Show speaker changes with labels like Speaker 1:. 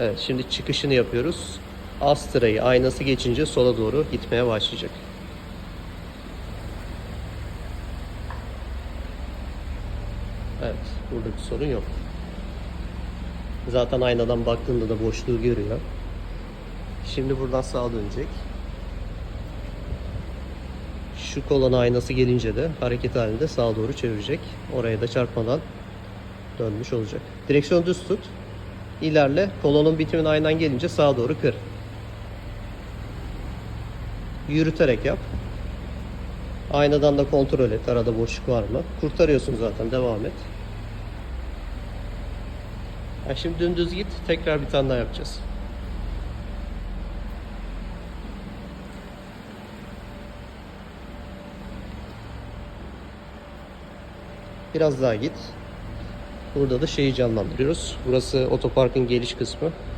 Speaker 1: Evet şimdi çıkışını yapıyoruz. Astra'yı aynası geçince sola doğru gitmeye başlayacak. Evet burada bir sorun yok. Zaten aynadan baktığında da boşluğu görüyor. Şimdi buradan sağa dönecek. Şu kolon aynası gelince de hareket halinde sağa doğru çevirecek. Oraya da çarpmadan dönmüş olacak. Direksiyonu düz tut. İlerle. Kolonun bitimine aynan gelince sağa doğru kır. Yürüterek yap. Aynadan da kontrol et. Arada boşluk var mı? Kurtarıyorsun zaten. Devam et. Ha, şimdi dümdüz git. Tekrar bir tane daha yapacağız. Biraz daha git. Burada da şeyi canlandırıyoruz. Burası otoparkın geliş kısmı.